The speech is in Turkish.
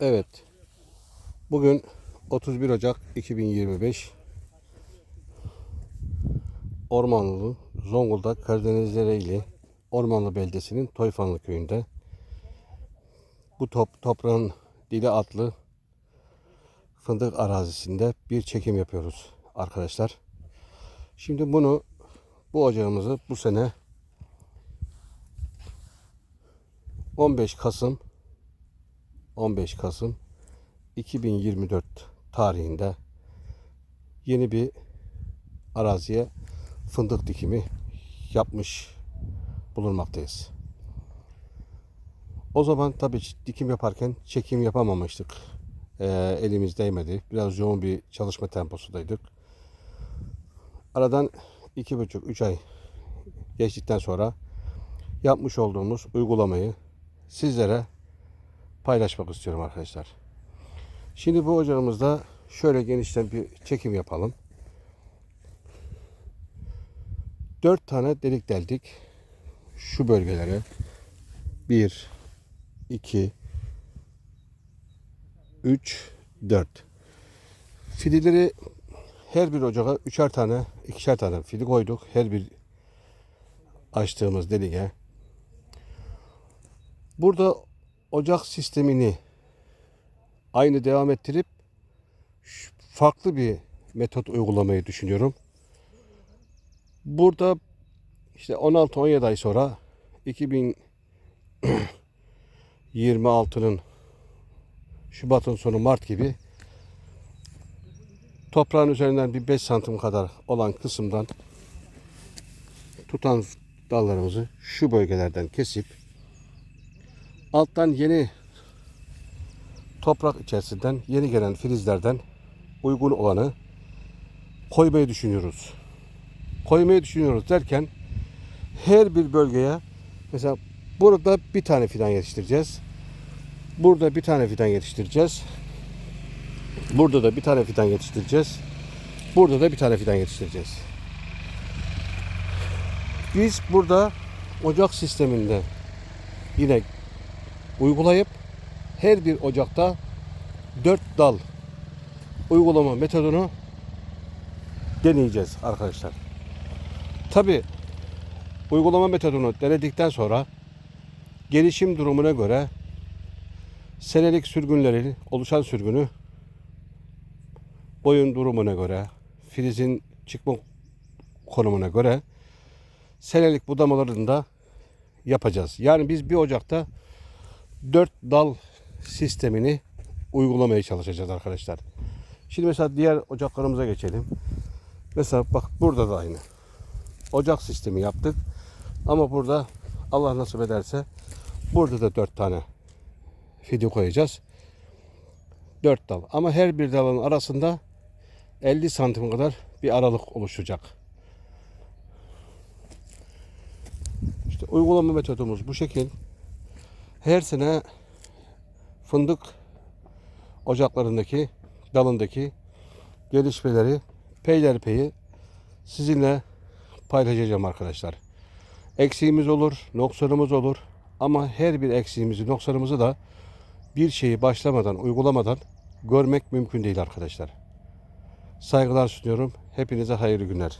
Evet. Bugün 31 Ocak 2025. Ormanlı Zonguldak Karadeniz Dereli Ormanlı beldesinin Toyfanlı köyünde. Bu top, toprağın dili atlı fındık arazisinde bir çekim yapıyoruz arkadaşlar. Şimdi bunu bu ocağımızı bu sene 15 Kasım 15 Kasım 2024 tarihinde yeni bir araziye fındık dikimi yapmış bulunmaktayız. O zaman tabii dikim yaparken çekim yapamamıştık. Ee, elimiz değmedi. Biraz yoğun bir çalışma temposundaydık. Aradan iki buçuk, üç ay geçtikten sonra yapmış olduğumuz uygulamayı sizlere paylaşmak istiyorum arkadaşlar. Şimdi bu ocağımızda şöyle genişten bir çekim yapalım. Dört tane delik deldik. Şu bölgelere. Bir, iki, üç, dört. Fidileri her bir ocağa üçer tane, ikişer tane fidi koyduk. Her bir açtığımız deliğe. Burada ocak sistemini aynı devam ettirip farklı bir metot uygulamayı düşünüyorum. Burada işte 16-17 ay sonra 2026'nın Şubat'ın sonu Mart gibi toprağın üzerinden bir 5 santim kadar olan kısımdan tutan dallarımızı şu bölgelerden kesip alttan yeni toprak içerisinden yeni gelen filizlerden uygun olanı koymayı düşünüyoruz. Koymayı düşünüyoruz derken her bir bölgeye mesela burada bir tane fidan yetiştireceğiz. Burada bir tane fidan yetiştireceğiz. Burada da bir tane fidan yetiştireceğiz. Burada da bir tane fidan yetiştireceğiz. Biz burada ocak sisteminde yine uygulayıp her bir ocakta 4 dal uygulama metodunu deneyeceğiz arkadaşlar. Tabi uygulama metodunu denedikten sonra gelişim durumuna göre senelik sürgünlerin oluşan sürgünü boyun durumuna göre filizin çıkma konumuna göre senelik budamalarını da yapacağız. Yani biz bir ocakta 4 dal sistemini uygulamaya çalışacağız arkadaşlar. Şimdi mesela diğer ocaklarımıza geçelim. Mesela bak burada da aynı. Ocak sistemi yaptık. Ama burada Allah nasip ederse burada da 4 tane fidi koyacağız. 4 dal. Ama her bir dalın arasında 50 santim kadar bir aralık oluşacak. İşte uygulama metodumuz bu şekil. Her sene fındık ocaklarındaki dalındaki gelişmeleri peyderpeyi sizinle paylaşacağım arkadaşlar. Eksiğimiz olur, noksanımız olur ama her bir eksiğimizi, noksanımızı da bir şeyi başlamadan, uygulamadan görmek mümkün değil arkadaşlar. Saygılar sunuyorum. Hepinize hayırlı günler.